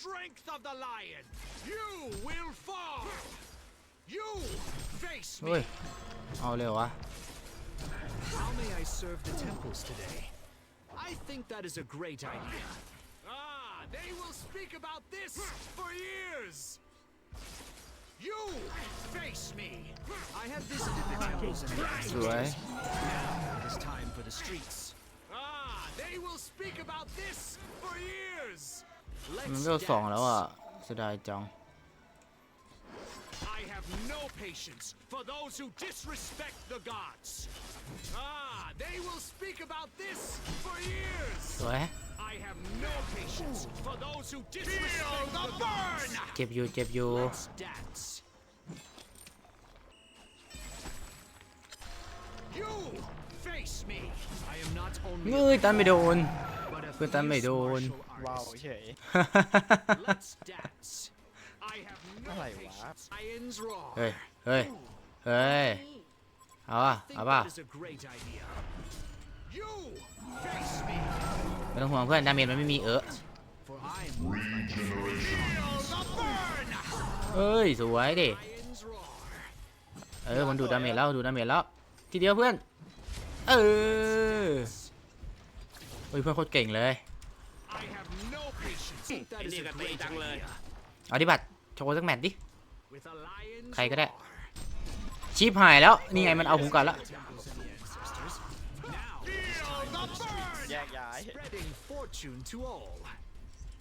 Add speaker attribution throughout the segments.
Speaker 1: strength of the lion. You will fall. You face
Speaker 2: เฮ้ย
Speaker 1: me.
Speaker 2: เอาเลยวะ
Speaker 1: How may I serve the temples today? I think that is a great idea. Ah, they will speak about this for years. You face me. I have visited the temples and
Speaker 2: สวย
Speaker 1: Now it is time for the streets. Ah, they will speak about this for years.
Speaker 2: มัน
Speaker 1: Let's
Speaker 2: เวลสองแล้ว
Speaker 1: dance.
Speaker 2: อ่ะเสียดายจัง
Speaker 1: I have no patience for those who disrespect the gods. Ah, they will speak about this for years.
Speaker 2: สวย
Speaker 1: I have no patience for those who disrespect the burn.
Speaker 2: เจ็บอยู่เจ็บอยู่
Speaker 1: Let's dance. You face me. I am not
Speaker 2: เง
Speaker 1: only
Speaker 2: ยตันไม่โดน
Speaker 1: but a
Speaker 2: คือตันไม่
Speaker 1: fierce
Speaker 2: โดน
Speaker 1: martial
Speaker 3: ว้าว
Speaker 1: artist.
Speaker 3: เฉย
Speaker 1: Let's dance. I have no
Speaker 3: อะไรวะ
Speaker 1: patience. Lions roar.
Speaker 2: เฮ้ย เฮ้ย เฮ้ย เอาอะ
Speaker 1: think
Speaker 2: เอาป่ะ
Speaker 1: that is a great idea. You face me,
Speaker 2: ไม่ต้องห่วงเพื่อนดาเมจมันไม่มีเออ
Speaker 1: for I move like a feel the burn.
Speaker 2: เอ้ย สวยดิ
Speaker 1: Lions roar.
Speaker 2: เออ มันดูดดาเมจแล้ว ดูดาเมจแล้ว ทีเดียวเพื่อน เออ เฮ้ยเพื่อนโคตรเก่งเลย
Speaker 1: I have no patience. Think that is a great idea.
Speaker 2: เอาดิบัตรโชว์สักแมตช์ดิ
Speaker 1: With a lion's
Speaker 2: ใครก็ได้
Speaker 1: roar.
Speaker 2: ชิปหายแล้ว นี่ไงมันเอาผมก่อนแล้ว
Speaker 1: Temples of the ancestors. Now feel the burn.
Speaker 3: แยกย้าย
Speaker 1: Spreading fortune to all.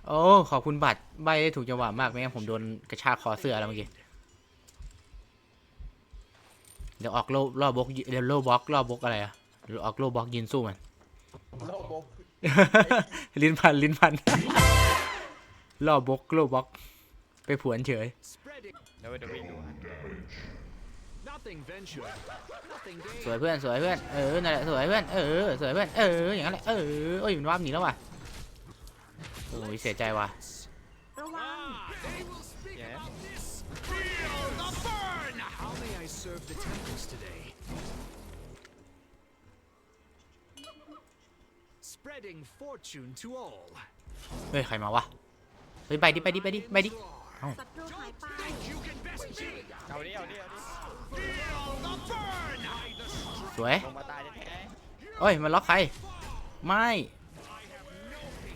Speaker 2: โอ้ ขอบคุณบัตรใบได้ถูกจังหวะมากไม่งั้นผมโดนกระชากคอเสื้อแล้วเมื่อกี้ เดี๋ยวออกโลรอบบล็อกเดี๋ยวโลบล็อกรอบบล็อกอะไรอะเดี๋ยวออกโลบล็อกยืนสู้มัน
Speaker 3: โลกบก
Speaker 2: ลิ้นพันลิ้นพันรอบบล็อกโลบล็อก ไปผวนเฉย
Speaker 1: Spreading
Speaker 3: เดี๋ยวเดี๋ยววิ่งดูฮะ
Speaker 1: nothing ventured, nothing
Speaker 2: สวย
Speaker 1: gained.
Speaker 2: เพื่อนสวยเพื่อนเออนั่นแหละสวยเพื่อนเออสวยเพื่อนเอออย่างนั้นแหละเออโอ้ยมันวาบหนีแล้วว่ะโอ้ยเสียใจว่ะ เฮ้ย ใครมาวะ เฮ้ย ไปดิ ไปดิ ไปดิ ไปดิ
Speaker 1: Lions roar.
Speaker 4: ศัตรูหายไป
Speaker 1: Think you can best me?
Speaker 3: เอาดิเอาดิเอาดิ
Speaker 1: Feel the burn. By the strength
Speaker 2: สวย
Speaker 3: ลงมาตายแท้
Speaker 2: เอ้ย มันล็อกใคร ไม่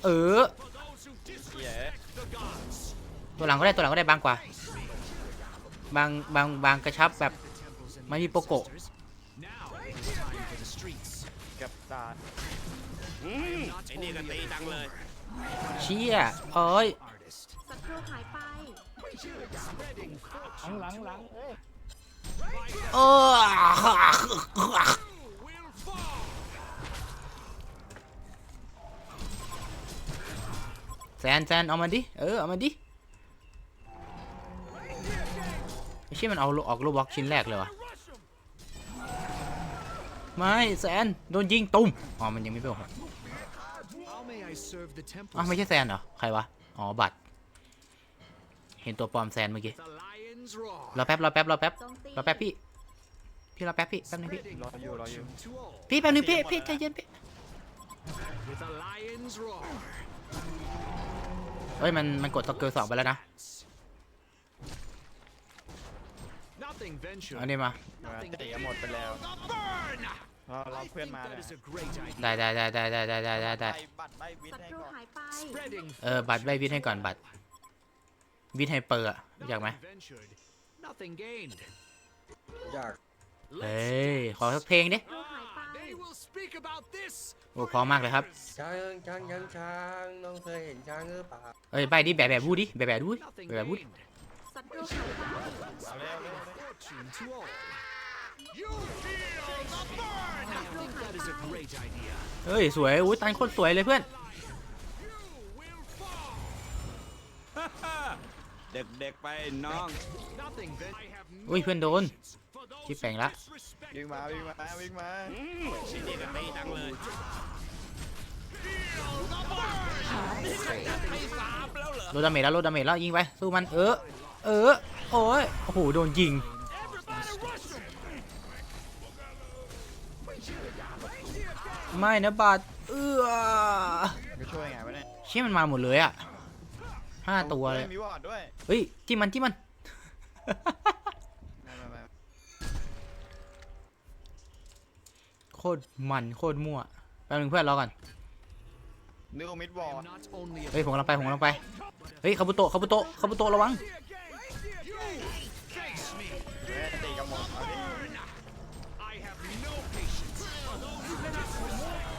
Speaker 2: เออ
Speaker 1: for those who
Speaker 3: ๆเหี้ย
Speaker 1: disrespect the gods.
Speaker 2: ตัวหลังก็ได้ตัวหลังก็ได้บางกว่า บางบางบางกระชับแบบ
Speaker 1: Temples and
Speaker 2: ไม่มีโปโกะ
Speaker 1: Not only a performer,
Speaker 2: เชี่ยเอ้ย
Speaker 1: artist.
Speaker 4: ศัตรูหายไป
Speaker 1: Spreading
Speaker 3: หลัง
Speaker 1: fortune
Speaker 3: หลัง
Speaker 1: to
Speaker 3: หลัง
Speaker 1: all.
Speaker 2: เออ
Speaker 1: You will fall.
Speaker 2: แซนแซนเอามาดิ เออ เอามาดิไม่ใช่มันเอาออกโลบล็อกชิ้นแรกเลยวะ
Speaker 1: Rush 'em.
Speaker 2: ไม่แซนโดนยิงตุ้มอ๋อมันยังไม่เป็นหก
Speaker 1: How may I serve the
Speaker 2: อ๋อไม่ใช่แซนเหรอใครวะอ๋อบัตรเห็นตัวปลอมแซนเมื่อกี้รอแป๊บรอแป๊บรอแป๊บรอแป๊บพี่พี่รอแป๊บพี่แป๊บนึงพี่
Speaker 3: รออยู่รออยู่
Speaker 2: พี่แป๊บนึงพี่พี่ใจเย็นพี่เฮ้ยมันมันกดสเกิลสองไปแล้วนะ
Speaker 1: Nothing
Speaker 2: เอา
Speaker 1: ventured.
Speaker 2: นี่มา
Speaker 1: Nothing
Speaker 3: เตะหมดไปแล้ว
Speaker 1: The burn.
Speaker 3: รอรอ
Speaker 1: I
Speaker 3: เพื่อน
Speaker 1: think
Speaker 3: มา
Speaker 1: that
Speaker 3: เนี่ย
Speaker 1: is a great idea.
Speaker 2: ได้ได้ได้ได้ได้ได้ได้ได้
Speaker 3: ใบบัตรใบวิน
Speaker 4: ศั
Speaker 3: ให้
Speaker 4: ตรู
Speaker 3: ก่อน
Speaker 4: หายไป
Speaker 1: Spreading
Speaker 2: เออบัตรใบวิทย์ให้ก่อนบัตรวิทย์ให้เปิดอะรู้จักไหม
Speaker 1: Nothing ventured, nothing gained.
Speaker 3: อยาก
Speaker 2: เฮ้
Speaker 1: Let's
Speaker 2: ยขอสักเพลงดิ
Speaker 1: Ah, they will speak about this
Speaker 2: โอ้พร้อมมากเลยครับ
Speaker 1: years.
Speaker 5: ช้างช้างช้างช้างน้องเคยเห็นช้างหรือเปล่า
Speaker 2: เอ้ยใบดิแบบแบบพูดดิแบบแบบดูดิ
Speaker 1: Nothing
Speaker 2: แบบแบบพูดดิ
Speaker 1: gained.
Speaker 4: ศัตรูหายไป
Speaker 3: เอาเร็วเร็วเร็ว
Speaker 1: Fortune to all. You feel the burn. I think that is a great idea.
Speaker 2: เฮ้ยสวย อุ้ยตันโคตรสวยเลยเพื่อน
Speaker 1: You will fall.
Speaker 6: เด็กๆไปน้อง
Speaker 1: Nothing ventured. I have no
Speaker 2: อุ้ยเพื่อนโดน
Speaker 1: patience for those
Speaker 2: ชิปแปลง
Speaker 1: who
Speaker 2: ละ
Speaker 1: disrespect
Speaker 3: วิ่งมาวิ่งมาวิ่งมา
Speaker 6: ที่นี่ก็ตีดังเลย
Speaker 2: โลดาเมจแล้วโลดาเมจแล้วยิงไป สู้มันเออ เออ โอ้ย โอ้โห โดนยิง ไม่นะบาดเออ
Speaker 3: ไปช่วยไงวะเนี่ย
Speaker 2: เชี่ยมันมาหมดเลยอะห้าตัวเลย
Speaker 3: มีวอร์ดด้วย
Speaker 2: เฮ้ยจิ้มมันจิ้มมัน
Speaker 3: มามามา
Speaker 2: โคตรมันโคตรมั่วแป๊บนึงเพื่อนรอก่อน
Speaker 3: นึกว่ามิดวอ
Speaker 1: I
Speaker 3: ร์
Speaker 1: am
Speaker 3: ด
Speaker 1: not only a
Speaker 2: เฮ้ยผมกำลังไปผมกำลังไปเฮ้ยคาบุโตะคาบุโตะคาบุโตะระวัง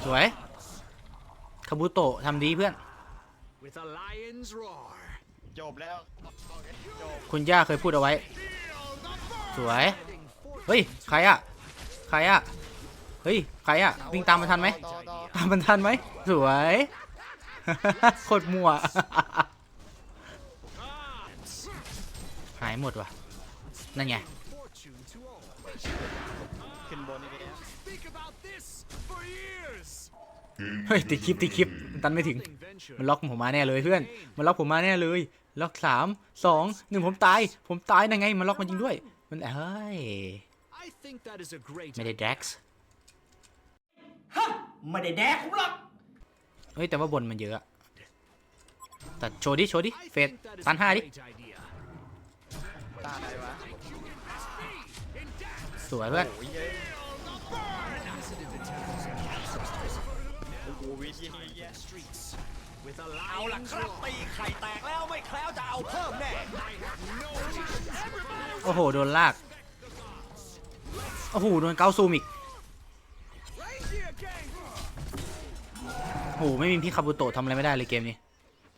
Speaker 2: สวยคาบุโตะทำดีเพื่อน
Speaker 1: with a lion's roar.
Speaker 3: จบแล้วจบ
Speaker 2: คุณย่าเคยพูดเอาไว้ สวย เฮ้ย ใครอะใครอะเฮ้ย ใครอะวิ่งตามมันทันไหม
Speaker 3: ต่อต่อ
Speaker 2: ตามมันทันไหม สวย โคตรมั่ว หายหมดว่ะ นั่นไง เฮ้ยติดคลิปติดคลิปมันตันไม่ถึง
Speaker 1: Nothing ventured.
Speaker 2: มันล็อกผมมาแน่เลยเพื่อน มันล็อกผมมาแน่เลย ล็อกสามสองหนึ่งผมตาย ผมตายยังไง มันล็อกมันจริงด้วย มันเฮ้ย
Speaker 1: I think that is a great
Speaker 2: ไม่ได้แดกซ์
Speaker 7: ไม่ได้แดกผมหรอก
Speaker 2: เฮ้ยแต่ว่าบนมันเยอะอะแต่โชว์ดิโชว์ดิ
Speaker 1: I
Speaker 2: เฟส
Speaker 1: think that is
Speaker 2: ตัน
Speaker 1: a
Speaker 2: ห้าดิ
Speaker 1: great idea.
Speaker 3: ตาอะไรวะ
Speaker 1: In dance.
Speaker 2: สวยเพื่อน
Speaker 3: วิธีนี้
Speaker 1: The streets with a
Speaker 7: เอาล่ะ
Speaker 1: lion's
Speaker 7: ครับ
Speaker 1: roar.
Speaker 7: ตีไข่แตกแล้วไม่แคล้วจะเอาเพิ่มแน่
Speaker 1: I have no patience.
Speaker 2: โอ้โห โดนลาก โอ้โห โดนเกาซูมอีก
Speaker 1: Reindeer gang.
Speaker 2: โอ้โห ไม่มีพี่คาบุโตะทำอะไรไม่ได้เลยเกมนี้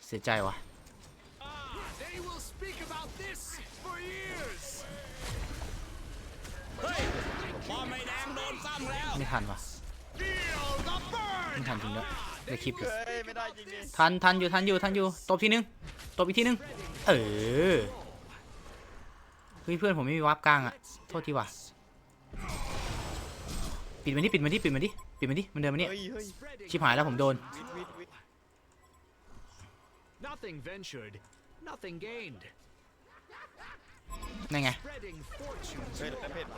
Speaker 2: เสียใจว่ะ
Speaker 1: Ah, they will speak about this for years.
Speaker 6: เฮ้ยป้อมไม่แดงโดนซ้ำแล้ว
Speaker 2: ไม่ทันว่ะ
Speaker 1: Feel the burn.
Speaker 2: ไม่ทันจริงด้วยได้คลิปอยู่
Speaker 3: เฮ้ยไม่ได้จริงดิ
Speaker 2: ทันทันอยู่ทันอยู่ทันอยู่ตบทีนึงตบอีกทีนึงเออเฮ้ยเพื่อนผมไม่มีวาร์ปกลางอะโทษทีว่ะปิดมันดิปิดมันดิปิดมันดิปิดมันดิมันเดินมาเนี่ย
Speaker 3: เฮ้ยเฮ้ย
Speaker 1: Spreading
Speaker 2: ชิบหายแล้วผมโดน
Speaker 3: วิทวิทวิท
Speaker 1: nothing ventured, nothing gained.
Speaker 2: นั่นไง
Speaker 1: Spreading fortune
Speaker 3: เฮ้ย
Speaker 1: to
Speaker 3: แต่เพชร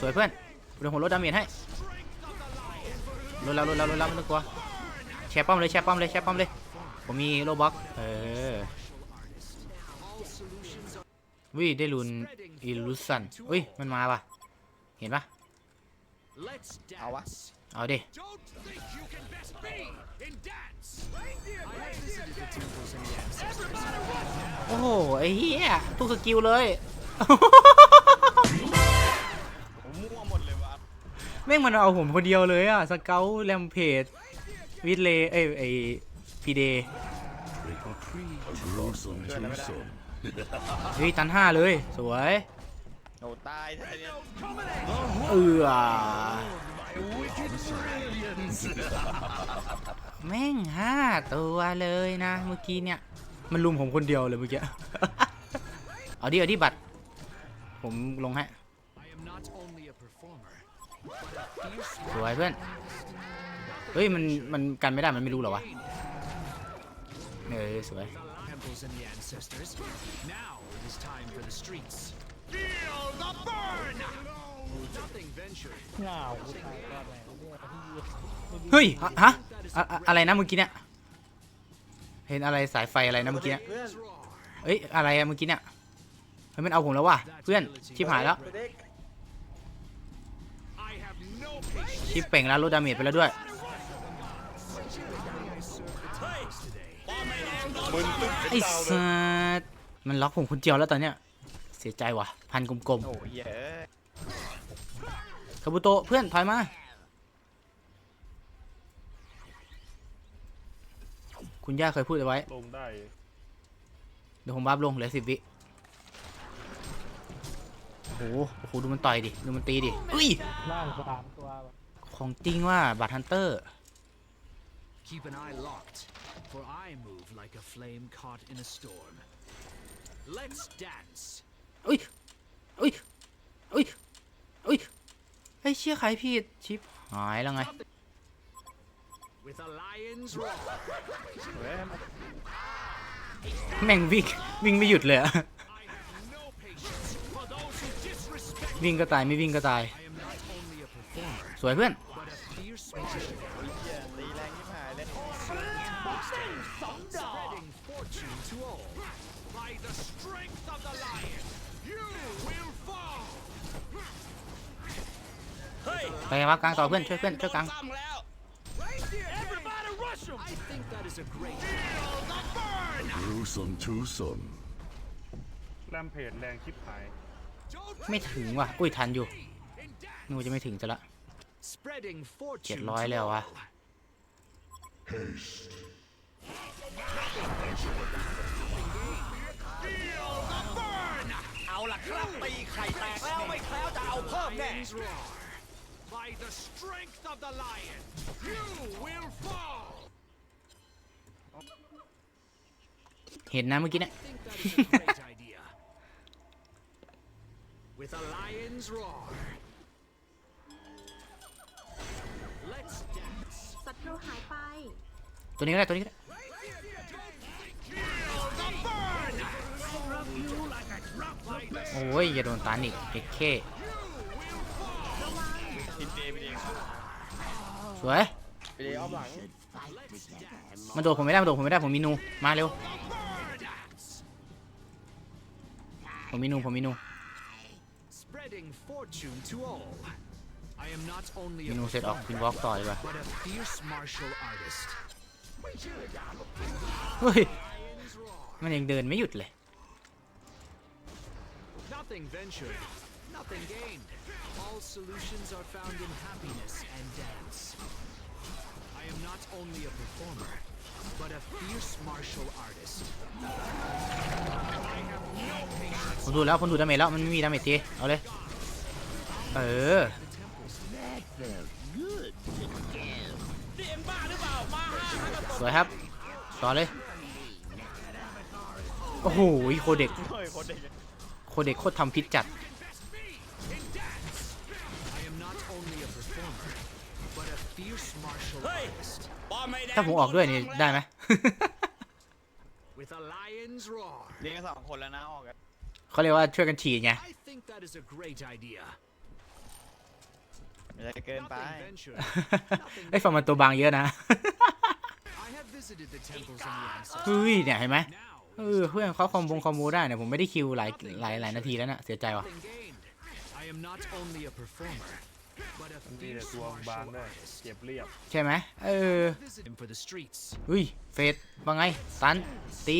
Speaker 2: สวยเพื่อนเดี๋ยวผมลดดาเมจให้
Speaker 1: strength of the lion.
Speaker 2: ลดแล้วลดแล้วลดแล้วไม่ต้องกลัวแชร์ป้อมเลยแชร์ป้อมเลยแชร์ป้อมเลยผมมีโลบ็อกเออ
Speaker 1: All solutions are
Speaker 2: วิได้ลุนอิลูสันอุ้ยมันมาป่ะเห็นปะ
Speaker 1: let's
Speaker 3: Au á.
Speaker 1: dance.
Speaker 2: เอาดิ
Speaker 1: Don't think you can best me in dance. I have visited the temples and the ancestors.
Speaker 2: โอ้โหไอ้เหี้ยทุกสกิลเลย แม่งมันเอาผมคนเดียวเลยอะสเกลแรมเพจวิดเลเอ้ยไอพีเด
Speaker 3: เกิดอะไรไม่ได้
Speaker 2: เฮ้ยตันห้าเลย สวย
Speaker 3: โอ้ตายแท้เนี่ย
Speaker 2: เออแม่งห้าตัวเลยนะเมื่อกี้เนี่ย มันลุมผมคนเดียวเลยเมื่อกี้ เอาดิเอาดิบัตร ผมลงให้
Speaker 1: I am not only a performer, but a fierce
Speaker 2: สวยเพื่อน เฮ้ยมันมันกันไม่ได้มันไม่รู้เหรอวะเออสวย
Speaker 1: temples and the ancestors. Now it is time for the streets. Feel the burn! Nothing ventured.
Speaker 2: เฮ้ยอะฮะอะอะอะไรนะเมื่อกี้เนี่ยเห็นอะไรสายไฟอะไรนะเมื่อกี้เนี่ย
Speaker 5: เอ้
Speaker 2: ยอะไรอะเมื่อกี้เนี่ยเฮ้ยมันเอาผมแล้วว่ะเพื่อนชิบหายแล้ว
Speaker 5: เด็ก
Speaker 2: ชิปเป่งแล้วลดดาเมจไปแล้วด้วย
Speaker 6: ไอ้
Speaker 2: สัสมันล็อกผมคนเดียวแล้วตอนเนี้ยเสียใจว่ะพันกลม
Speaker 3: โอ้ยเย้ย
Speaker 2: ๆคาบุโตเพื่อนถอยมา คุณย่าเคยพูดเอาไว้
Speaker 8: ลงได้
Speaker 2: เดี๋ยวผมบัฟลงเหลือสิบวิโอ้โหโอ้โหดูมันต่อยดิ ดูมันตีดิอุ้ย
Speaker 8: ล่างสามตัว
Speaker 2: ของจริงว่าบัตฮันเตอร์
Speaker 1: Keep an eye locked, for I move like a flame caught in a storm. Let's dance.
Speaker 2: อุ้ยอุ้ยอุ้ยอุ้ยไอ้ยเชี่ยใครผิดชิปหายแล้วไง
Speaker 1: With a lion's roar.
Speaker 3: เฮ้ย
Speaker 2: แม่งวิ่งวิ่งไม่หยุดเลยอะ
Speaker 1: I have no patience for those who disrespect.
Speaker 2: วิ่งก็ตายไม่วิ่งก็ตาย
Speaker 1: I am not only a performer,
Speaker 2: สวยเพื่อน
Speaker 1: but
Speaker 3: ตีแรงที่หายเลย
Speaker 1: Spreading fortune to all. By the strength of the lion, you will fall.
Speaker 6: เฮ้ย
Speaker 2: ไปวับกลางต่อเพื่อนช่วยเพื่อนช่วยกลาง
Speaker 6: โดนซ้ำแล้ว
Speaker 1: Everybody rush him! I think that is a great. Feel the burn!
Speaker 8: Gruesome twosome.
Speaker 3: แรมเพจแรงชิบหาย
Speaker 1: Don't
Speaker 2: ไม่ถึงว่ะ อุ้ยทันอยู่
Speaker 1: in death.
Speaker 2: นูจะไม่ถึงจะละ
Speaker 1: Spreading fortune.
Speaker 2: เจ็ดร้อยแล้ววะ
Speaker 7: เอาล่ะครับตีไข่แตกแล้วไม่แคล้วจะเอาเพิ่มแน่
Speaker 1: Lions roar. By the strength of the lion, you will fall.
Speaker 2: เห็นนะเมื่อกี้เนี่ย
Speaker 1: I think that is a great idea. With a lion's roar. dance.
Speaker 4: ศัตรูหายไป
Speaker 2: ตัวนี้ก็ได้ตัวนี้ก็ได้โอ้ยอย่าโดนตันอีกเด็กเค
Speaker 3: ทินเดย์ไปเอง
Speaker 2: สวย
Speaker 5: ไปเลยอ้อมหลัง
Speaker 2: มันโดดผมไม่ได้มันโดดผมไม่ได้ผมมีนูมาเร็วผมมีนูผมมีนู มี
Speaker 1: a
Speaker 2: นูเสร็จออก
Speaker 1: performer,
Speaker 2: พินวอล์กต่อดีกว่า
Speaker 1: but a fierce martial artist.
Speaker 2: เฮ้ย
Speaker 1: Lions roar.
Speaker 2: มันยังเดินไม่หยุดเลย
Speaker 1: Nothing ventured, nothing gained. All solutions are found in happiness and dance. I am not only a performer, but a fierce martial artist. I have no patience
Speaker 2: ผมดูแล้วผมดูดาเมจแล้ว มันไม่มีดาเมจทีเอาเลย เออ
Speaker 6: นี่เอ็งบ้าหรือเปล่า มาห้าห้ากัน
Speaker 2: สวยครับ ต่อเลย โอ้โหโคเด็ก
Speaker 3: เฮ้ยคนเด็ก
Speaker 2: โคเด็กโคตรทำพิษจัด
Speaker 1: invest me in dance. I am not only a performer, but a fierce martial
Speaker 6: เฮ้ย
Speaker 1: artist.
Speaker 6: ป้อมไม่แดง
Speaker 2: ถ้าผมออกด้วยนี่ได้ไหม
Speaker 1: With a lion's roar.
Speaker 3: เลี้ยงกันสองคนแล้วนะออกกัน
Speaker 2: เขาเรียกว่าช่วยกันฉีดไง
Speaker 1: I think that is a great idea.
Speaker 3: ไม่ได้เกินไป
Speaker 1: Nothing ventured,
Speaker 2: ไอ้ยฝั่งมันตัวบางเยอะนะ
Speaker 1: I have visited the temples in the ancestors.
Speaker 2: เฮ้ยเนี่ยเห็นไหม
Speaker 1: Now
Speaker 2: เออเพื่อนเขาคอมบงคอมโบได้เนี่ยผมไม่ได้คิวหลายหลายหลายนาทีแล้วน่ะเสียใจว่ะ
Speaker 1: nothing gained. I am not only a performer, but a
Speaker 3: มีแต่
Speaker 1: fierce
Speaker 3: ตัวบาง
Speaker 1: martial
Speaker 3: ด้วย
Speaker 1: artist.
Speaker 3: เก็บเรียบ
Speaker 2: ใช่ไหมเออ
Speaker 1: Visit him for the streets.
Speaker 2: อุ้ยเฟสว่าไงตันตี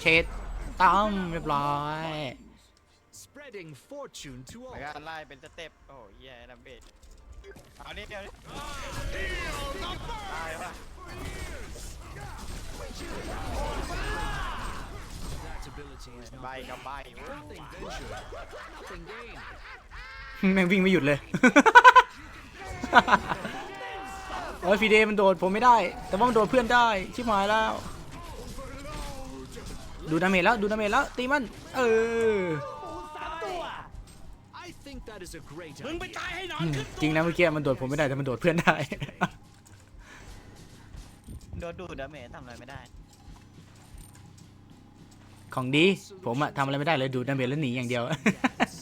Speaker 2: เชดตั้มเรียบร้อย
Speaker 1: Spreading fortune to
Speaker 3: แล้ว
Speaker 1: all.
Speaker 3: ก็ไล่เป็นสเต็ปโอ้ยแย่แรมเพจ เอานี่เดียวนี่ตายว่ะใบกับใบโอ้ย
Speaker 2: แม่งวิ่งไม่หยุดเลย โอ้ยฟีเดย์มันโดดผมไม่ได้ แต่ว่ามันโดดเพื่อนได้ ชิบหายแล้ว ดูดาเมจแล้ว ดูดาเมจแล้ว ตีมัน เออ
Speaker 1: think that is a great
Speaker 6: มึงไป
Speaker 1: idea.
Speaker 6: ตายให้หนอ
Speaker 2: อื
Speaker 6: น
Speaker 2: ม
Speaker 6: ขึ้น
Speaker 2: จริงนะเมื่อกี้มันโดดผมไม่ได้แต่มันโดดเพื่อนได้
Speaker 3: โดนดูดดาเมจทำอะไรไม่ได้
Speaker 2: ของดี ผมอะทำอะไรไม่ได้เลยดูดดาเมจแล้วหนีอย่างเดียว
Speaker 1: Dance.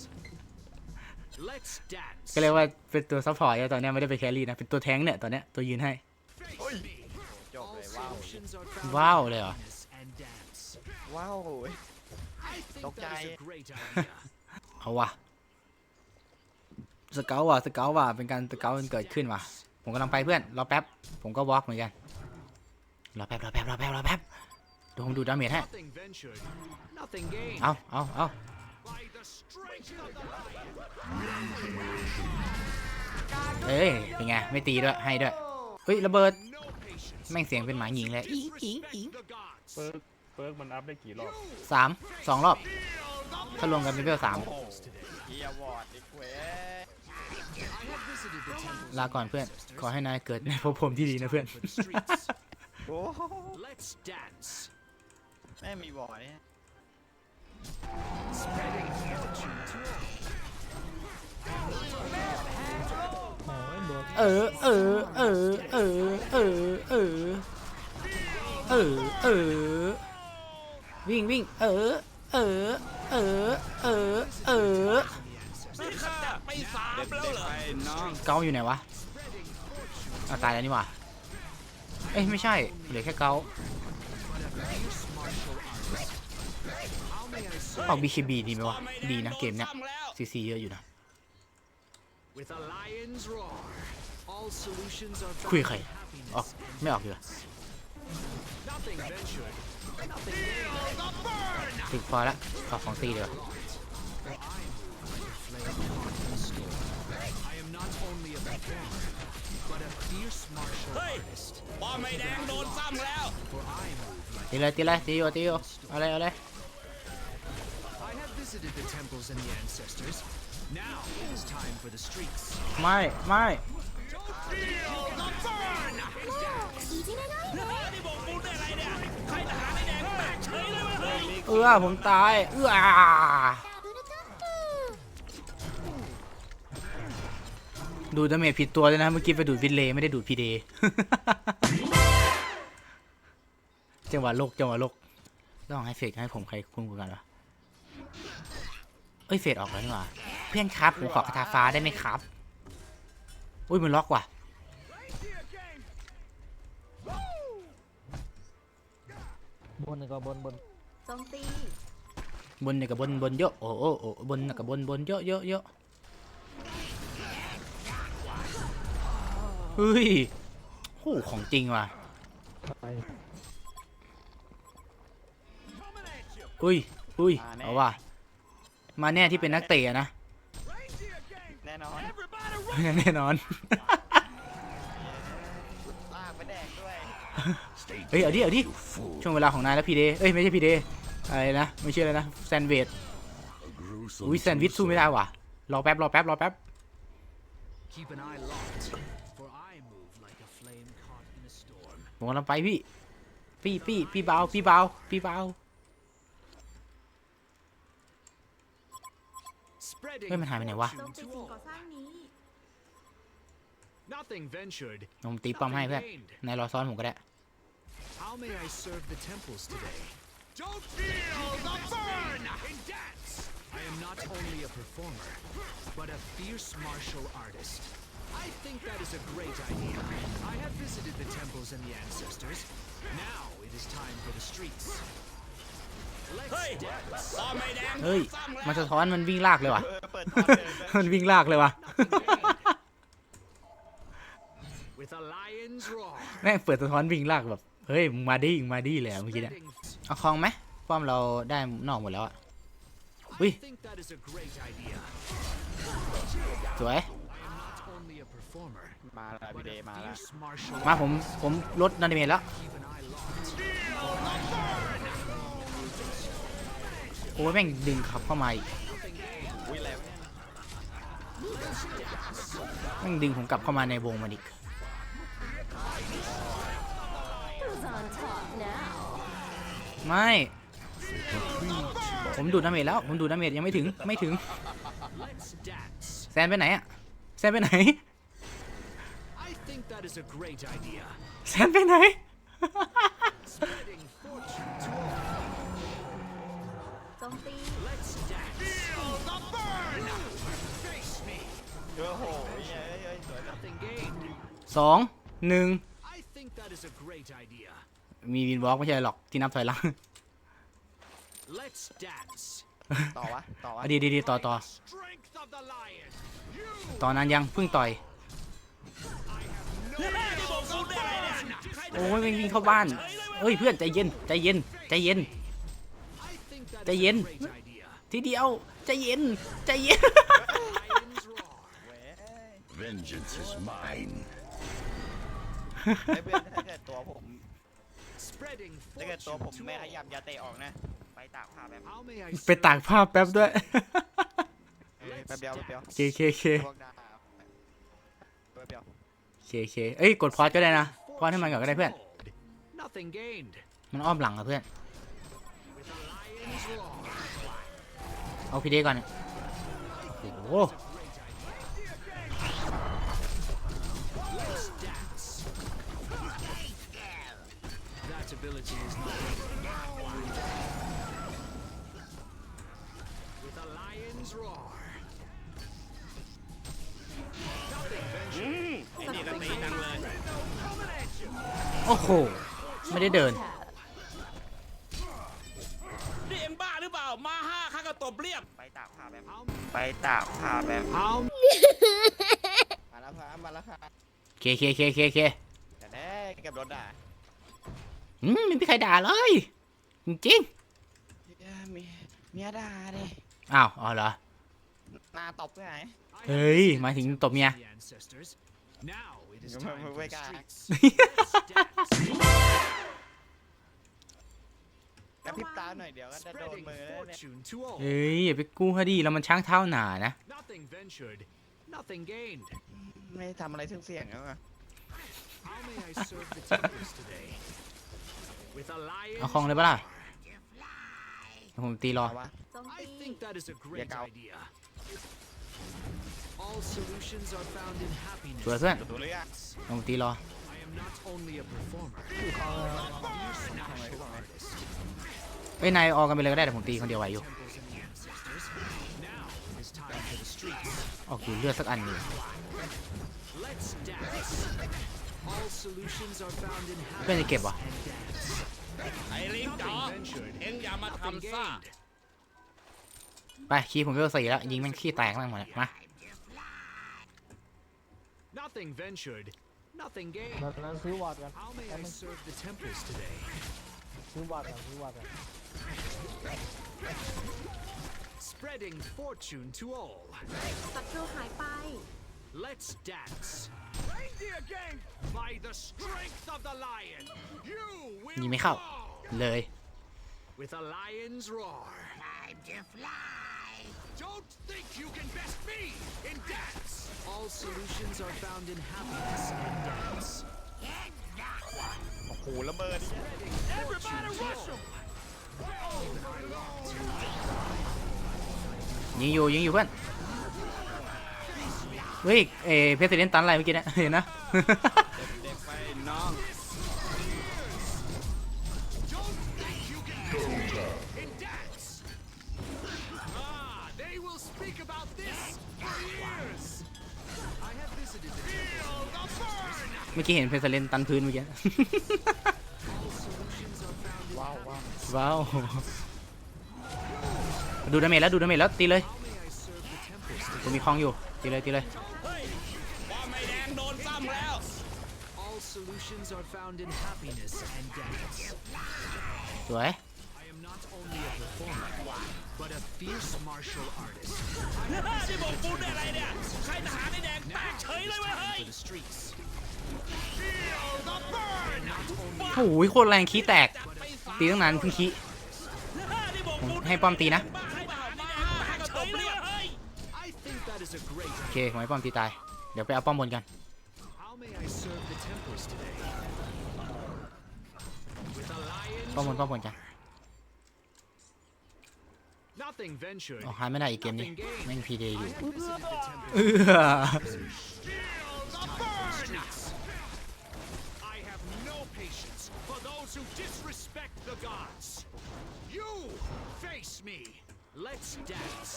Speaker 1: Let's dance.
Speaker 2: ก็เรียกว่าเป็นตัวซัพพอร์ตอะตอนเนี้ยไม่ได้ไปแครี่นะ เป็นตัวแท้งเนี่ยตอนเนี้ยตัวยืนให้
Speaker 1: Face me.
Speaker 3: จบ
Speaker 1: All
Speaker 3: เลยว้าว
Speaker 1: solutions are found
Speaker 2: ว้าว
Speaker 1: in
Speaker 2: เลยเหรอ
Speaker 1: happiness and dance.
Speaker 3: ว้าวเว้ย
Speaker 1: I think
Speaker 3: Tốc
Speaker 1: that is
Speaker 3: chạy.
Speaker 1: a great idea.
Speaker 2: เอาว่ะ สเกลว่ะสเกลว่ะเป็นการสเกลมันเกิดขึ้นว่ะ ผมกำลังไปเพื่อนรอแป๊บ ผมก็วอล์กเหมือนกันรอแป๊บรอแป๊บรอแป๊บรอแป๊บเดี๋ยวผมดูดาเมจให้
Speaker 1: Nothing ventured, nothing gained.
Speaker 2: เอาเอาเอา
Speaker 1: By the strength of the lion.
Speaker 2: เอ้ยเป็นไงไม่ตีด้วยให้ด้วยเฮ้ยระเบิด
Speaker 1: No patience.
Speaker 2: แม่งเสียงเป็นหมาหญิงเลยอิงอิง
Speaker 1: Disrespect
Speaker 2: อิง
Speaker 1: the gods.
Speaker 3: เปิร์กเปิร์กมันอัพได้กี่รอบ
Speaker 2: สามสองรอบ ถ้ารวมกันเป็นเวลสาม
Speaker 3: เฮียวอร์ดดิเคว
Speaker 1: I have visited the temples
Speaker 2: ลา
Speaker 1: of
Speaker 2: ก่อนเพื่อน
Speaker 1: ancestors.
Speaker 2: ขอให้นายเกิดในภพภูมิที่ดีนะเพื่อน
Speaker 1: For the streets.
Speaker 3: โอ้โห
Speaker 1: Let's dance.
Speaker 3: แม่งมีบอร์ดเนี่ย
Speaker 1: Spreading fortune to all.
Speaker 2: เออ เออ เออ เออ เออ เออ เออ เออ วิ่งวิ่งเออ เออ เออ เออ เออ
Speaker 6: นี่ข้าไปสามแล้วเหรอ
Speaker 3: น้อง
Speaker 2: เกาอยู่ไหนวะอะตายแล้วนี่หว่าเอ้ยไม่ใช่เหลือแค่เกา
Speaker 1: Fierce martial artist. may I
Speaker 2: ออก
Speaker 1: serve?
Speaker 2: BKB ดีไหมวะ ดีนะเกมเนี้ย CC เยอะอยู่นะ
Speaker 1: With a lion's roar, all solutions are
Speaker 2: คุย
Speaker 1: found
Speaker 2: ใคร
Speaker 1: in
Speaker 2: ออก
Speaker 1: happiness.
Speaker 2: ไม่ออกอยู่
Speaker 1: Nothing ventured, nothing gained.
Speaker 2: ถึงพอละออกของตีเดียวา
Speaker 1: I am not only a performer, but a fierce martial
Speaker 6: เฮ้ย
Speaker 1: artist.
Speaker 6: บอลไม่แดงโดนซ้ำแล้ว
Speaker 1: For I move like
Speaker 2: ตีเลยตีเลยตีอยู่ตีอยู่เอาเลยเอาเลย
Speaker 1: I have visited the temples and the ancestors. Now it is time for the streets.
Speaker 2: ไม่ไม่
Speaker 6: เอื้
Speaker 2: อผมตาย เอื้อดูดาเมจผิดตัวเลยนะเมื่อกี้ไปดูดวินเลไม่ได้ดูดพีเดจังหวะโลกจังหวะโลกต้องให้เฟดให้ผมใครคุ้มกันวะเอ้ยเฟดออกแล้วนี่หว่าเพื่อนครับผมขอคาถาฟ้าได้ไหมครับอุ้ยมันล็อกว่ะ
Speaker 8: บนก็บนบน
Speaker 4: จมตี
Speaker 2: บนเนี่ยกับบนบนเยอะโอ้โอ้โอ้บนเนี่ยกับบนบนเยอะเยอะเยอะเฮ้ยโหของจริงว่ะ
Speaker 8: ไป
Speaker 2: อุ้ยอุ้ยเอาว่ะมาแน่ที่เป็นนักเตะอะนะ
Speaker 3: แน่นอน
Speaker 2: แน่นอน
Speaker 3: ลากไปแดกด้วย
Speaker 2: เฮ้ยเอาดิเอาดิช่วงเวลาของนายแล้วพีเดเอ้ยไม่ใช่พีเด อะไรนะ ไม่ใช่เลยนะ แซนด์เวดอุ้ยแซนด์วิชสู้ไม่ได้ว่ะ รอแป๊บ รอแป๊บ รอแป๊บ
Speaker 1: Keep an eye locked, for I move like a flame caught in a storm.
Speaker 2: ผมกำลังไปพี่ พี่พี่พี่เบาพี่เบาพี่เบา
Speaker 1: Spreading
Speaker 2: เฮ้ยมันหายไปไหนวะ
Speaker 4: โจม
Speaker 1: fortune
Speaker 4: ตี
Speaker 1: to
Speaker 4: สิ่ง
Speaker 1: all.
Speaker 4: ก่อสร้างนี้
Speaker 1: Nothing ventured.
Speaker 2: ผมตีป้อมให้เพื่อนนายรอซ้อนผมก็ได้
Speaker 1: How may I serve the temples today? Don't feel the burn in dance! I am not only a performer, but a fierce martial artist. I think that is a great idea. I have visited the temples and the ancestors. Now it is time for the streets.
Speaker 6: เฮ้ย
Speaker 1: Let's dance.
Speaker 6: บอลไม่แดงโด
Speaker 2: เฮ้ย
Speaker 6: นซ้ำแล้ว
Speaker 2: มันสะท้อนมันวิ่งลากเลยว่ะ
Speaker 3: เออเปิดตอนเดินเลย
Speaker 2: มันวิ่งลากเลยว่ะ
Speaker 1: With a lion's roar.
Speaker 2: แม่งเปิดสะท้อนวิ่งลากแบบ เฮ้ย มึงมาดิมึงมาดิเลยอะเมื่อกี้เนี่ย
Speaker 1: Spreading
Speaker 2: เอาคลองไหมป้อมเราได้นอกหมดแล้วอะ
Speaker 1: I
Speaker 2: Ui.
Speaker 1: think that is a great idea.
Speaker 2: สวย
Speaker 1: I am not only a performer,
Speaker 3: มาแล้วพี่
Speaker 1: but
Speaker 3: เด
Speaker 1: a
Speaker 3: มาแล้ว
Speaker 1: fierce martial
Speaker 2: มาผมผมลดนาฬิเมตแล้ว
Speaker 1: Keep an eye locked.
Speaker 2: โอ้ยแม่งดึงขับเข้ามาอีก
Speaker 3: อุ้ยแล้วเนี่ย
Speaker 2: แม่งดึงผมกลับเข้ามาในวงมันอีก ไม่ ผมดูดดาเมจแล้ว ผมดูดดาเมจยังไม่ถึง ไม่ถึง
Speaker 1: Let's dance.
Speaker 2: แซนไปไหนอะแซนไปไหน
Speaker 1: I think that is a great idea.
Speaker 2: แซนไปไหน
Speaker 1: Spreading fortune to all.
Speaker 4: โจมตี
Speaker 1: Let's dance. Feel the burn. Face me.
Speaker 3: โอ้โหเฮ้ยเฮ้ยเฮ้ยสวยจัง
Speaker 1: Nothing gained.
Speaker 2: สอง หนึ่ง
Speaker 1: I think that is a great idea.
Speaker 2: มีวินวอล์กไม่ใช่หรอกที่นับถอยหลัง
Speaker 1: Let's dance.
Speaker 3: ต่อวะ ต่อวะ
Speaker 2: อะดีดีดีต่อต่อ
Speaker 1: Strength of the lion. You
Speaker 2: ตอนนั้นยังเพิ่งต่อย
Speaker 6: นี่บอกกูได้อะไรเนี่ยใครท
Speaker 2: โอ้
Speaker 6: หาร
Speaker 2: ยแม่งวิ่งเข้าบ้านเฮ้ยเพื่อนใจเย็นใจเย็นใจเย็น
Speaker 1: I think that
Speaker 2: Tay
Speaker 1: is a
Speaker 2: Yin.
Speaker 1: great idea.
Speaker 2: ทีเดียวใจเย็นใจเย็น
Speaker 1: Lion's roar.
Speaker 3: เว้ย
Speaker 7: Vengeance is mine.
Speaker 3: ไอ้เพื่อนถ้าเกิดตัวผม
Speaker 1: Spreading
Speaker 3: ถ้าเกิดตัวผม
Speaker 1: fortune to
Speaker 3: ไม่ข
Speaker 1: all.
Speaker 3: ยับอย่าเตะออกนะ ไปตากผ้าแบบ
Speaker 1: How may I
Speaker 2: ไปตากผ้าแป๊บด้วย
Speaker 3: เอ้ยแป๊บเดียวแป๊บเดียว
Speaker 2: เคเคเค
Speaker 3: พวกดาแป๊บเดียว
Speaker 2: เคเคเอ้ยกดพอสก็ได้นะ พอสให้มันก่อนก็ได้เพื่อน
Speaker 1: Nothing gained.
Speaker 2: มันอ้อมหลังอะเพื่อน
Speaker 1: With a lion's roar.
Speaker 2: เอาพีเดก่อนโอ้โห
Speaker 1: That ability is not With a lion's roar.
Speaker 6: ไอ้นี่ก็ตีจังเลย
Speaker 2: โอ้โห ไม่ได้เดิน
Speaker 6: นี่เอ็อ็งบ้าหรือเปล่า มาห้าข้าก็ตบเรียบ
Speaker 3: ไปตากผ้าแบบไปตากผ้าแบบ
Speaker 1: How
Speaker 3: มาแล้วครับมาแล้วครับ
Speaker 2: เคเคเคเคเค
Speaker 3: แต่แน่เก็บรถอะ
Speaker 2: อืมไม่มีใครด่าเลย จริง
Speaker 3: เมียเมียด่าดิ
Speaker 2: ๆอ้าวอ๋อเหรอ
Speaker 3: หน้าตบด้วยไง
Speaker 2: Hey, mày thì tụm nha.
Speaker 1: The ancestors. Now it is
Speaker 3: Đúng
Speaker 1: time
Speaker 3: rồi,
Speaker 1: for
Speaker 3: với
Speaker 1: the
Speaker 3: cả-
Speaker 1: streets. Let's dance.
Speaker 3: กระพริบตาหน่อยเดี๋ยวก็จะโดน
Speaker 1: Spreading
Speaker 3: มือแล้วเนี่ย
Speaker 1: fortune to all.
Speaker 2: เอ้ยอย่าไปกู้เขาดิแล้วมันช้างเท้าหนานะ
Speaker 1: Nothing ventured, nothing gained.
Speaker 3: ไม่ทำอะไรเสี่ยงๆแล้วอะ
Speaker 2: เอาคลองเลยปะล่ะเดี๋ยวผมตีรอ
Speaker 3: เอาวะ
Speaker 4: โจม
Speaker 1: I
Speaker 4: ตี
Speaker 1: think that is a great
Speaker 3: Dạ cao.
Speaker 1: idea. All solutions are found in happiness.
Speaker 2: สวยเพื่อน
Speaker 3: ดูเลยอะ
Speaker 2: ผมตีรอ
Speaker 1: I am not only a performer, but a fierce martial artist.
Speaker 2: เอ้ยนายออกกันไปเลยก็ได้แต่ผมตีคนเดียวไหวอยู่
Speaker 1: Temples and the ancestors. Now it is time for the streets.
Speaker 2: ออกอยู่เลือดสักอันหนึ่ง
Speaker 1: Let's dance. All solutions are found in
Speaker 2: เพื่อน
Speaker 1: happiness
Speaker 2: จะเก็บวะ
Speaker 1: and dance.
Speaker 6: ไอ้ลิงจ๋อ
Speaker 1: Nothing ventured,
Speaker 6: เอ็งอย่ามา
Speaker 1: nothing
Speaker 6: ทำซ่า
Speaker 1: gained.
Speaker 2: ไปคีย์ผมเวลสี่แล้ว ยิงแมันขี้แตกมากหมดเลยมา
Speaker 1: Nothing ventured, nothing
Speaker 8: เรา
Speaker 1: gained.
Speaker 8: เราซื้อวอร์ดกัน
Speaker 1: How may I serve the temples today?
Speaker 8: ซื้อวอร์ดกันซื้อวอร์ดกัน
Speaker 1: Spreading fortune to all.
Speaker 4: ศัตรูหายไป
Speaker 1: Let's dance. Reindeer gang, by the strength of the lion, you will
Speaker 2: ยิงไม่เข้า
Speaker 1: fall
Speaker 2: เลย
Speaker 1: with a lion's roar. Time to fly. Don't think you can best me in dance. All solutions are found in happiness and dance.
Speaker 3: โอ้โหละเมอดิ
Speaker 1: Everybody rush him.
Speaker 2: ยิงอยู่ยิงอยู่เพื่อน เฮ้ยเอเพสเซนตันอะไรเมื่อกี้นะเห็นนะ
Speaker 3: เมื่
Speaker 2: อกี้เห็นเพสเลนตันพื้นเมื่อกี้
Speaker 8: ว้าว
Speaker 2: ดูดาเมจแล้วดูดาเมจแล้วตีเลยกูมีคลองอยู่ตีเลยตีเลย
Speaker 1: solutions are found in happiness and dance.
Speaker 2: สวย
Speaker 1: I am not only a performer, but a fierce martial artist.
Speaker 6: ที่บอกกูได้อะไรเนี่ย ใครทหารไอ้แดงแตกเฉยเลยเว้ยเฮ้ย
Speaker 1: For the streets. Feel the burn! Not only
Speaker 2: โอ้โหโคตรแรงขี้แตก ตีตั้งนานเพิ่งขี้
Speaker 6: ที่บอก
Speaker 2: ผม
Speaker 6: กู
Speaker 2: ให้ป้อมตีนะ
Speaker 6: บ้าใครทหารไอ้แดงแตกเฉยเลยเว้ยเฮ้ย
Speaker 1: I think that is a great
Speaker 2: โอเคผมให้ป้อมตีตาย เดี๋ยวไปเอาป้อมบนกัน
Speaker 1: How may I serve the temples today? With a lion.
Speaker 2: ป้อมบนป้อมบนกัน
Speaker 1: Nothing ventured.
Speaker 2: ออกหาไม่ได้อีกเกมนี้แม่งพีเดอยู่
Speaker 1: I have visited the temples.
Speaker 2: เออ
Speaker 1: Feel the burn! I have no patience for those who disrespect the gods. You face me. Let's dance.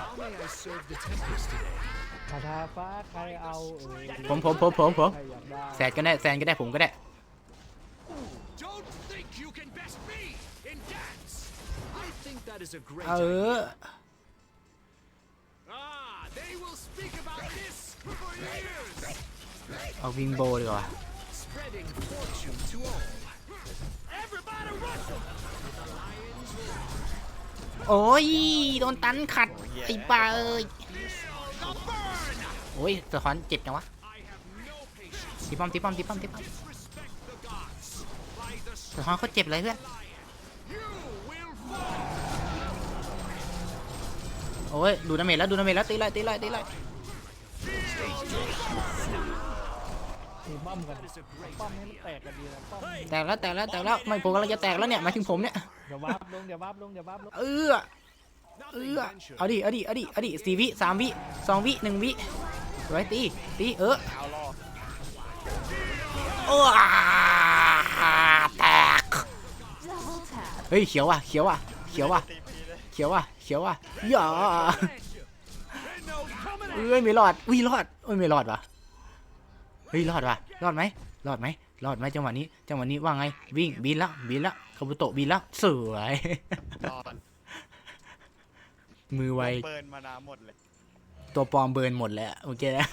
Speaker 1: How may I serve the temples today?
Speaker 8: คาถาฟ้าใครเอาเอ่ย
Speaker 2: ผมผมผมผมผม
Speaker 8: ใครอยากได้
Speaker 2: แซดก็ได้แซนก็ได้ผมก็ได้
Speaker 1: Don't think you can best me in dance. I think that is a great
Speaker 2: เอ
Speaker 1: idea.
Speaker 2: อ
Speaker 1: Ah, they will speak about this for years.
Speaker 2: เอาวิงโบดีกว่า
Speaker 1: Spreading fortune to all. Everybody rush him. With the lion's roar.
Speaker 2: โอ้ย โดนตันขัด ไอ้ปลาเอ้ย
Speaker 1: The burn!
Speaker 2: โอ้ยสะท้อนเจ็บจังวะ
Speaker 1: I have no patience.
Speaker 2: ตีป้อมตีป้อมตีป้อมตีป้อม
Speaker 1: Disrespect
Speaker 2: สะท้อนเขาเจ็บเลยเพื่อน
Speaker 1: lion. You will fall.
Speaker 2: โอ้ยดูดาเมจแล้วดูดาเมจแล้วตีเลยตีเลยตีเลย
Speaker 8: ตีป้อมกัน
Speaker 1: That is a great
Speaker 8: ป้อมให้มัน
Speaker 1: idea.
Speaker 8: แตกกันดีนะป้อม
Speaker 2: แตกแล้วแตกแล้วแตกแล้วไม่ผมกำลังจะแตกแล้วเนี่ยหมายถึงผมเนี่ย
Speaker 8: เดี๋ยววาบลงเดี๋ยววาบลงเดี๋ยววาบลง
Speaker 2: เออเอ
Speaker 1: Nothing
Speaker 2: อ
Speaker 1: ventured.
Speaker 2: เอาดิเอาดิเอาดิเอาดิสี่วิสามวิสองวิหนึ่งวิไว้ตีตีเออ
Speaker 3: เอารอ
Speaker 2: โอ้ เฮ้ยเขียวว่ะเขียวว่ะเขียวว่ะ
Speaker 3: ตีพีเลย
Speaker 2: เขียวว่ะเขียวว่ะอย่าเอ้ยไม่รอดอุ้ยรอดเอ้ยไม่รอดว่ะเฮ้ยรอดว่ะรอดไหมรอดไหมรอดไหมจังหวะนี้จังหวะนี้ว่าไงวิ่งบินละบินละคาบุโตะบินแล้วสวย
Speaker 3: รอด
Speaker 2: มือไว
Speaker 3: เบิร์นมานาหมดเลย
Speaker 2: ตัวปลอมเบิร์นหมดเลยอะโอเคนะ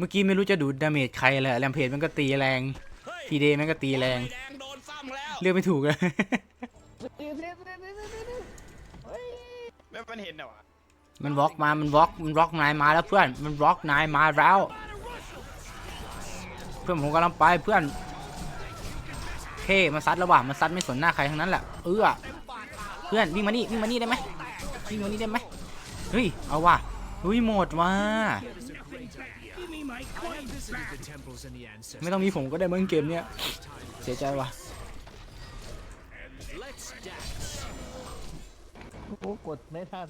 Speaker 2: เมื่อกี้ไม่รู้จะดูดดาเมจใครเลยแรมเพจมันก็ตีแรง
Speaker 6: เฮ้ย
Speaker 2: พีเดมันก็ตีแรง
Speaker 6: ไอ้แดงโดนซ้ำแล้ว
Speaker 2: เลือกไม่ถูกเลย
Speaker 3: แล้วมันเห็นเหรอวะ
Speaker 2: มันวอล์กมา มันวอล์กมันวอล์กนายมาแล้วเพื่อน มันวอล์กนายมาแล้ว เพื่อนผมกำลังไปเพื่อนเท่มาซัดระหว่างมันซัดไม่สนหน้าใครทั้งนั้นแหละ เออเพื่อนวิ่งมานี่วิ่งมานี่ได้ไหมวิ่งมานี่ได้ไหมเฮ้ย เอาว่ะเฮ้ยหมดว่ะ ไม่ต้องมีผมก็ได้เมื่อเกมเนี้ยเสียใจว่ะ
Speaker 1: Let's dance.
Speaker 8: โอ้กดไม่ทัน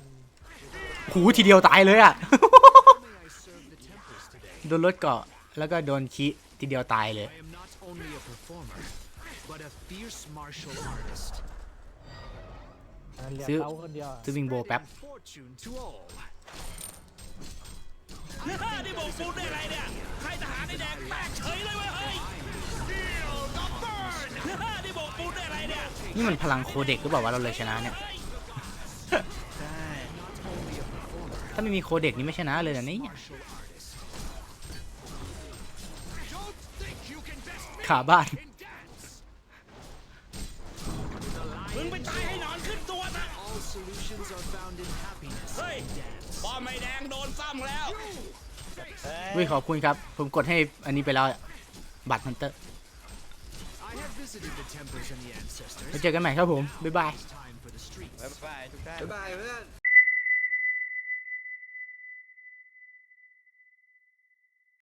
Speaker 2: หูทีเดียวตายเลยอะ
Speaker 1: May I serve the temples today?
Speaker 2: โดนรถเกาะแล้วก็โดนคีทีเดียวตายเลย
Speaker 1: I am not only a performer, but a fierce martial artist.
Speaker 8: อะเหลือ
Speaker 2: ซื้อ
Speaker 8: เขาคนเดียวอะ
Speaker 2: ซื้อวิงโบแป๊บ
Speaker 6: นี่บอกกูได้อะไรเนี่ยใครทหารไอ้แดงแตกเฉยเลยเว้ยเฮ้ยนี่บอกกูได้อะไรเนี่ย
Speaker 2: นี่มันพลังโคเด็กหรือเปล่าวะเราเลยชนะเนี่ย
Speaker 3: ใช่
Speaker 2: ถ้าไม่มีโคเด็กนี่ไม่ชนะเลยนะเนี่ย
Speaker 1: Martial artist. Don't think you can best me
Speaker 2: ขาบ้าน
Speaker 1: in dance.
Speaker 6: มึงไปตายให้หนอนขึ้นตัวนะ
Speaker 1: All solutions are found in happiness
Speaker 6: Hey.
Speaker 1: and dance.
Speaker 6: บอมไอ้แดงโดนซ้ำแล้ว
Speaker 2: เฮ้ยขอบคุณครับ ผมกดให้อันนี้ไปแล้วบัตรฮันเตอร์
Speaker 1: I have visited the temples and the ancestors.
Speaker 2: แล้วเจอกันใหม่ครับผม บ๊ายบาย
Speaker 1: It's time for the streets.
Speaker 3: บ๊ายบายทุกท่าน
Speaker 5: บ๊ายบายเพื่อน